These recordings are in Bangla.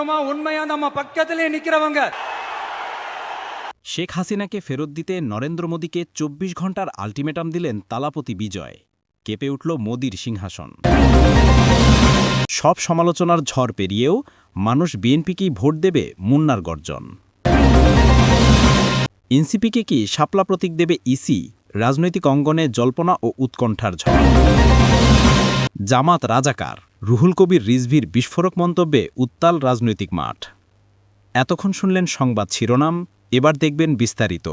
அப்புறமா உண்மையா நம்ம பக்கத்திலே நிக்கிறவங்க শেখ হাসিনাকে ফেরত দিতে নরেন্দ্র মোদীকে চব্বিশ ঘন্টার আলটিমেটাম দিলেন তালাপতি বিজয় কেঁপে উঠল মোদীর সিংহাসন সব সমালোচনার ঝড় পেরিয়েও মানুষ বিএনপিকেই ভোট দেবে মুন্নার গর্জন এনসিপিকে কি শাপলা প্রতীক দেবে ইসি রাজনৈতিক অঙ্গনে জল্পনা ও উৎকণ্ঠার ঝড় জামাত রাজাকার রুহুল কবির রিজভির বিস্ফোরক মন্তব্যে উত্তাল রাজনৈতিক মাঠ। এতক্ষণ শুনলেন সংবাদ শিরোনাম, এবার দেখবেন বিস্তারিত।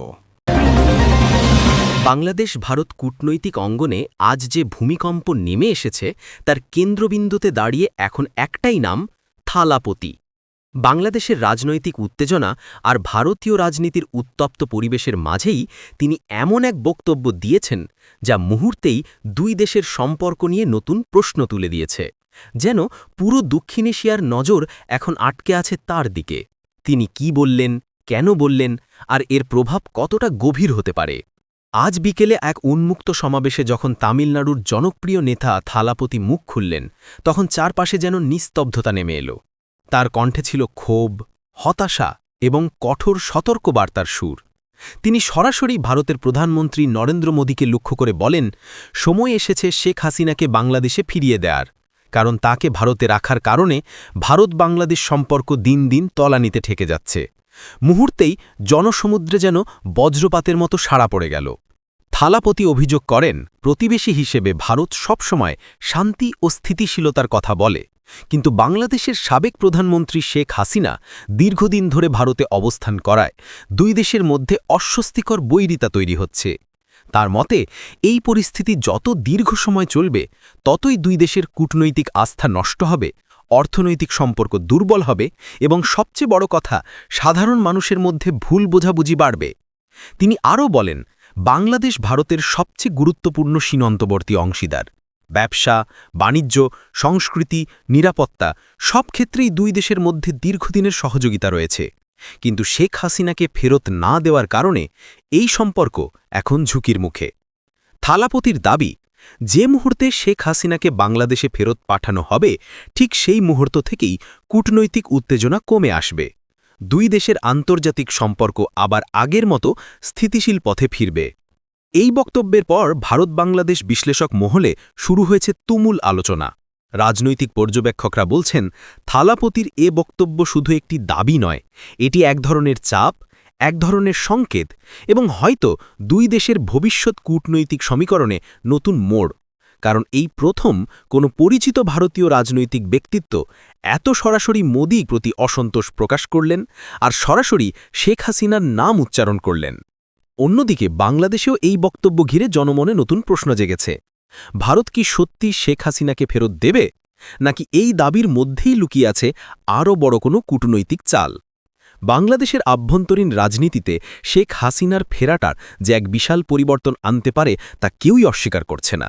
বাংলাদেশ ভারত কূটনৈতিক অঙ্গনে আজ যে ভূমিকম্প নেমে এসেছে, তার কেন্দ্রবিন্দুতে দাঁড়িয়ে এখন একটাই নাম, থালাপতি। বাংলাদেশের রাজনৈতিক উত্তেজনা আর ভারতীয় রাজনীতির উত্তপ্ত পরিবেশের মাঝেই তিনি এমন এক বক্তব্য দিয়েছেন যা মুহূর্তেই দুই দেশের সম্পর্ক নিয়ে নতুন প্রশ্ন তুলে দিয়েছে। যেন পুরো দক্ষিণ এশিয়ার নজর এখন আটকে আছে তার দিকে। তিনি কি বললেন, কেন বললেন, আর এর প্রভাব কতটা গভীর হতে পারে? আজ বিকেলে এক উন্মুক্ত সমাবেশে যখন তামিলনাড়ুর জনপ্রিয় নেতা থালাপতি মুখ খুললেন, তখন চারপাশে যেন নিস্তব্ধতা নেমে এলো। তার কণ্ঠে ছিল ক্ষোভ, হতাশা এবং কঠোর সতর্কবার্তার সুর। তিনি সরাসরি ভারতের প্রধানমন্ত্রী নরেন্দ্র মোদীকে লক্ষ্য করে বলেন, সময় এসেছে শেখ হাসিনাকে বাংলাদেশে ফিরিয়ে দেয়ার। কারণ তাকে ভারতে রাখার কারণে ভারত বাংলাদেশ সম্পর্ক দিন দিন তলানিতে ঠেকে যাচ্ছে। মুহূর্তেই জনসমুদ্রে যেন বজ্রপাতের মতো সাড়া পড়ে গেল। থালাপতি অভিযোগ করেন, প্রতিবেশী হিসেবে ভারত সবসময় শান্তি ও স্থিতিশীলতার কথা বলে। কিন্তু বাংলাদেশের সাবেক প্রধানমন্ত্রী শেখ হাসিনা দীর্ঘদিন ধরে ভারতে অবস্থান করায় দুই দেশের মধ্যে অস্বস্তিকর বৈরিতা তৈরি হচ্ছে। তার মতে, এই পরিস্থিতি যত দীর্ঘ সময় চলবে, ততই দুই দেশের কূটনৈতিক আস্থা নষ্ট হবে, অর্থনৈতিক সম্পর্ক দুর্বল হবে এবং সবচেয়ে বড় কথা, সাধারণ মানুষের মধ্যে ভুল বোঝাবুঝি বাড়বে। তিনি আরও বলেন, বাংলাদেশ ভারতের সবচেয়ে গুরুত্বপূর্ণ সীমান্তবর্তী অংশীদার। ব্যবসা, বাণিজ্য, সংস্কৃতি, নিরাপত্তা সব ক্ষেত্রেই দুই দেশের মধ্যে দীর্ঘদিনের সহযোগিতা রয়েছে। কিন্তু শেখ হাসিনাকে ফেরত না দেওয়ার কারণে এই সম্পর্ক এখন ঝুঁকির মুখে। থালাপতির দাবি, যে মুহূর্তে শেখ হাসিনাকে বাংলাদেশে ফেরত পাঠানো হবে, ঠিক সেই মুহূর্ত থেকেই কূটনৈতিক উত্তেজনা কমে আসবে। দুই দেশের আন্তর্জাতিক সম্পর্ক আবার আগের মতো স্থিতিশীল পথে ফিরবে। এই বক্তব্যের পর ভারত বাংলাদেশ বিশ্লেষক মহলে শুরু হয়েছে তুমুল আলোচনা। রাজনৈতিক পর্যবেক্ষকরা বলছেন, থালাপতির এ বক্তব্য শুধু একটি দাবি নয়, এটি এক ধরনের চাপ, এক ধরনের সংকেত এবং হয়তো দুই দেশের ভবিষ্যৎ কূটনৈতিক সমীকরণে নতুন মোড়। কারণ এই প্রথম কোনো পরিচিত ভারতীয় রাজনৈতিক ব্যক্তিত্ব এত সরাসরি মোদী প্রতি অসন্তোষ প্রকাশ করলেন আর সরাসরি শেখ হাসিনার নাম উচ্চারণ করলেন। অন্যদিকে বাংলাদেশেও এই বক্তব্য ঘিরে জনমনে নতুন প্রশ্ন জেগেছে। ভারত কি সত্যি শেখ হাসিনাকে ফেরত দেবে, নাকি এই দাবির মধ্যেই লুকিয়ে আছে আরও বড় কোনো কূটনৈতিক চাল? বাংলাদেশের আভ্যন্তরীণ রাজনীতিতে শেখ হাসিনার ফেরাটার যে এক বিশাল পরিবর্তন আনতে পারে তা কেউই অস্বীকার করছে না।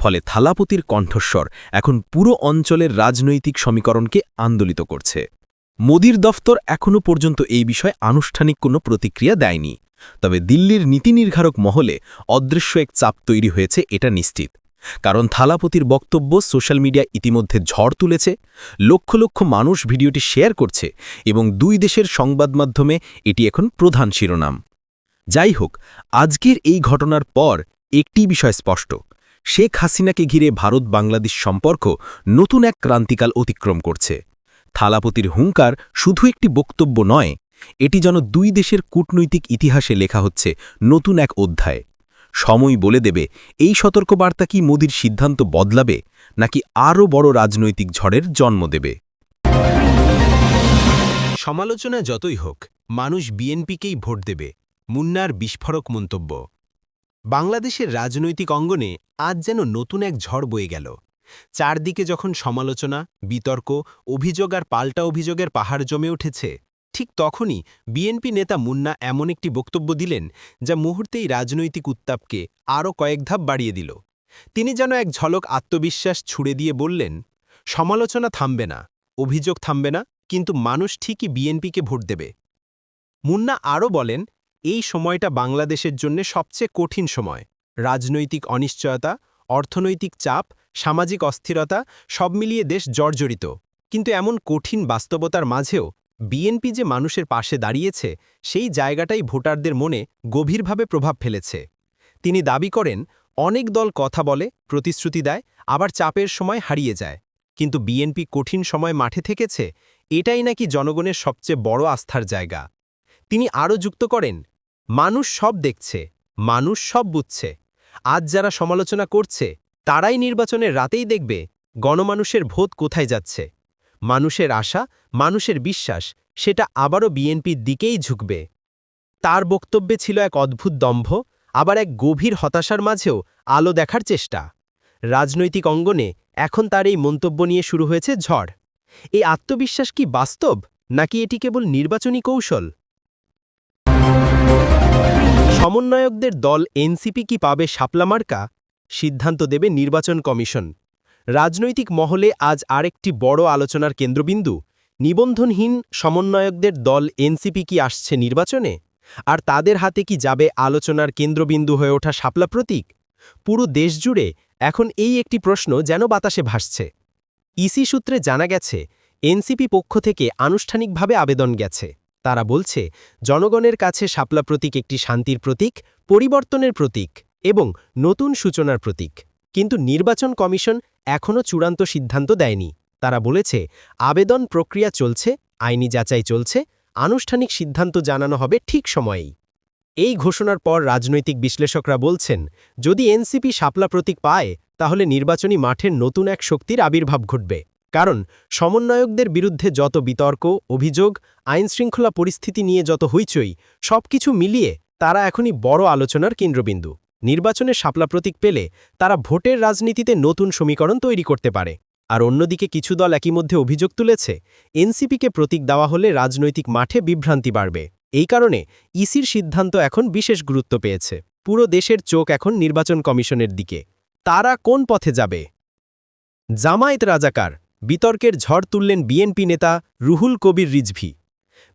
ফলে থালাপতির কণ্ঠস্বর এখন পুরো অঞ্চলের রাজনৈতিক সমীকরণকে আন্দোলিত করছে। মোদির দফতর এখনও পর্যন্ত এই বিষয়ে আনুষ্ঠানিক কোনো প্রতিক্রিয়া দেয়নি। তবে দিল্লির নীতি নির্ধারক মহলে অদৃশ্য এক চাপ তৈরি হয়েছে, এটা নিশ্চিত। কারণ থালাপতির বক্তব্য সোশ্যাল মিডিয়া ইতিমধ্যে ঝড় তুলেছে, লক্ষ লক্ষ মানুষ ভিডিওটি শেয়ার করছে এবং দুই দেশের সংবাদ মাধ্যমে এটি এখন প্রধান শিরোনাম। যাই হোক, আজকের এই ঘটনার পর একটি বিষয় স্পষ্ট। শেখ হাসিনাকে ঘিরে ভারত বাংলাদেশ সম্পর্ক নতুন এক ক্রান্তিকাল অতিক্রম করছে। থালাপতির হুঙ্কার শুধু একটি বক্তব্য নয় এটি যেন দুই দেশের কূটনৈতিক ইতিহাসে লেখা হচ্ছে নতুন এক অধ্যায়। সময় বলে দেবে, এই সতর্কবার্তা কি মোদির সিদ্ধান্ত বদলাবে, নাকি আরও বড় রাজনৈতিক ঝড়ের জন্ম দেবে? সমালোচনা যতই হোক, মানুষ বিএনপিকেই ভোট দেবে, মুন্নার বিস্ফোরক মন্তব্য। বাংলাদেশের রাজনৈতিক অঙ্গনে আজ যেন নতুন এক ঝড় বয়ে গেল। চারদিকে যখন সমালোচনা, বিতর্ক, অভিযোগ আর পাল্টা অভিযোগের পাহাড় জমে উঠেছে ঠিক তখনই বিএনপি নেতা মুন্না এমন একটি বক্তব্য দিলেন যা মুহূর্তেই রাজনৈতিক উত্তাপকে আরও কয়েক ধাপ বাড়িয়ে দিল। তিনি যেন এক ঝলক আত্মবিশ্বাস ছুড়ে দিয়ে বললেন, সমালোচনা থামবে না, অভিযোগ থামবে না, কিন্তু মানুষ ঠিকই বিএনপিকে ভোট দেবে। মুন্না আরও বলেন, এই সময়টা বাংলাদেশের জন্য সবচেয়ে কঠিন সময়। রাজনৈতিক অনিশ্চয়তা, অর্থনৈতিক চাপ, সামাজিক অস্থিরতা সব মিলিয়ে দেশ জর্জরিত। কিন্তু এমন কঠিন বাস্তবতার মাঝেও বিএনপি যে মানুষের পাশে দাঁড়িয়েছে, সেই জায়গাটাই ভোটারদের মনে গভীরভাবে প্রভাব ফেলেছে। তিনি দাবি করেন, অনেক দল কথা বলে, প্রতিশ্রুতি দেয়, আবার চাপের সময় হারিয়ে যায়। কিন্তু বিএনপি কঠিন সময় মাঠে থেকেছে, এটাই নাকি জনগণের সবচেয়ে বড় আস্থার জায়গা। তিনি আরও যুক্ত করেন, মানুষ সব দেখছে, মানুষ সব বুঝছে। আজ যারা সমালোচনা করছে, তারাই নির্বাচনের রাতেই দেখবে গণমানুষের ভোট কোথায় যাচ্ছে। মানুষের আশা, মানুষের বিশ্বাস, সেটা আবারও বিএনপির দিকেই ঝুঁকবে। তার বক্তব্যে ছিল এক অদ্ভুত দম্ভ, আবার এক গভীর হতাশার মাঝেও আলো দেখার চেষ্টা। রাজনৈতিক অঙ্গনে এখন তার এই মন্তব্য নিয়ে শুরু হয়েছে ঝড়। এই আত্মবিশ্বাস কি বাস্তব, নাকি এটি কেবল নির্বাচনী কৌশল? সমন্বয়কদের দল এনসিপি কি পাবে শাপলা মার্কা? সিদ্ধান্ত দেবে নির্বাচন কমিশন। রাজনৈতিক মহলে আজ আরেকটি বড় আলোচনার কেন্দ্রবিন্দু। নিবন্ধনহীন সমন্বয়কদের দল এনসিপি কি আসছে নির্বাচনে? আর তাদের হাতে কি যাবে আলোচনার কেন্দ্রবিন্দু হয়ে ওঠা শাপলা প্রতীক? পুরো দেশ জুড়ে এখন এই একটি প্রশ্ন যেন বাতাসে ভাসছে। ইসি সূত্রে জানা গেছে, এনসিপি পক্ষ থেকে আনুষ্ঠানিকভাবে আবেদন গেছে। তারা বলছে, জনগণের কাছে শাপলা প্রতীক একটি শান্তির প্রতীক, পরিবর্তনের প্রতীক এবং নতুন সূচনার প্রতীক। কিন্তু নির্বাচন কমিশন এখনও চূড়ান্ত সিদ্ধান্ত দেয়নি। তারা বলেছে, আবেদন প্রক্রিয়া চলছে, আইনি যাচাই চলছে, আনুষ্ঠানিক সিদ্ধান্ত জানানো হবে ঠিক সময়েই। এই ঘোষণার পর রাজনৈতিক বিশ্লেষকরা বলছেন, যদি এনসিপি শাপলা প্রতীক পায়, তাহলে নির্বাচনী মাঠের নতুন এক শক্তির আবির্ভাব ঘটবে। কারণ সমন্বয়কদের বিরুদ্ধে যত বিতর্ক, অভিযোগ, আইনশৃঙ্খলা পরিস্থিতি নিয়ে যত হইচই, সবকিছু মিলিয়ে তারা এখনই বড় আলোচনার কেন্দ্রবিন্দু। নির্বাচনে শাপলা প্রতীক পেলে তারা ভোটের রাজনীতিতে নতুন সমীকরণ তৈরি করতে পারে। আর অন্যদিকে কিছু দল একই মধ্যে অভিযোগ তুলেছে, এনসিপিকে প্রতীক দেওয়া হলে রাজনৈতিক মাঠে বিভ্রান্তি বাড়বে। এই কারণে ইসির সিদ্ধান্ত এখন বিশেষ গুরুত্ব পেয়েছে। পুরো দেশের চোখ এখন নির্বাচন কমিশনের দিকে। তারা কোন পথে যাবে? জামায়াত রাজাকার, বিতর্কের ঝড় তুললেন বিএনপি নেতা রুহুল কবির রিজভি।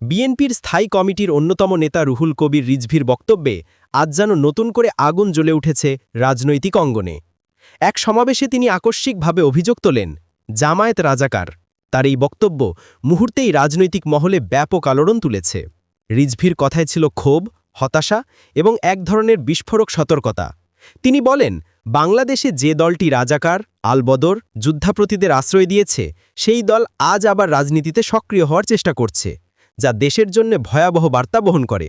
বিএনপির স্থায়ী কমিটির অন্যতম নেতা রুহুল কবির রিজভির বক্তব্যে আজ যেন নতুন করে আগুন জ্বলে উঠেছে রাজনৈতিক অঙ্গনে। এক সমাবেশে তিনি আকস্মিকভাবে অভিযোগ তোলেন, জামায়াত রাজাকার। তার এই বক্তব্য মুহূর্তেই রাজনৈতিক মহলে ব্যাপক আলোড়ন তুলেছে। রিজভির কথায় ছিল ক্ষোভ, হতাশা এবং এক ধরনের বিস্ফোরক সতর্কতা। তিনি বলেন, বাংলাদেশে যে দলটি রাজাকার, আলবদর যুদ্ধাপ্রতীদের আশ্রয় দিয়েছে, সেই দল আজ আবার রাজনীতিতে সক্রিয় হওয়ার চেষ্টা করছে, যা দেশের জন্য ভয়াবহ বার্তা বহন করে।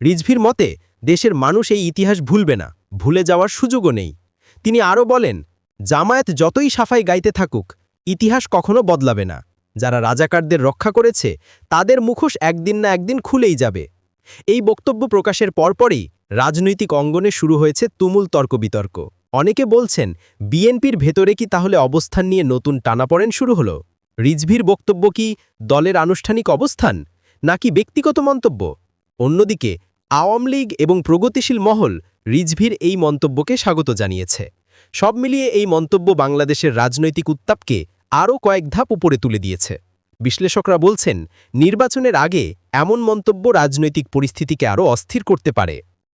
রিজভির মতে দেশের মানুষ এই ইতিহাস ভুলবে না, ভুলে যাওয়ার সুযোগও নেই। তিনি আরও বলেন, জামায়াত যতই সাফাই গাইতে থাকুক, ইতিহাস কখনো বদলাবে না। যারা রাজাকারদের রক্ষা করেছে, তাদের মুখোশ একদিন না একদিন খুলেই যাবে। এই বক্তব্য প্রকাশের পরপরই রাজনৈতিক অঙ্গনে শুরু হয়েছে তুমুল তর্ক বিতর্ক অনেকে বলছেন, বিএনপির ভেতরে কি তাহলে অবস্থান নিয়ে নতুন টানাপড়েন শুরু হলো? রিজভির বক্তব্য কি দলের আনুষ্ঠানিক অবস্থান, নাকি ব্যক্তিগত মন্তব্য? অন্যদিকে আওয়ামী লীগ এবং প্রগতিশীল মহল রিজভির এই মন্তব্যকে স্বাগত জানিয়েছে। সব মিলিয়ে এই মন্তব্য বাংলাদেশের রাজনৈতিক উত্তাপকে আরও কয়েক ধাপ উপরে তুলে দিয়েছে। বিশ্লেষকরা বলছেন, নির্বাচনের আগে এমন মন্তব্য রাজনৈতিক পরিস্থিতিকে আরও অস্থির করতে পারে।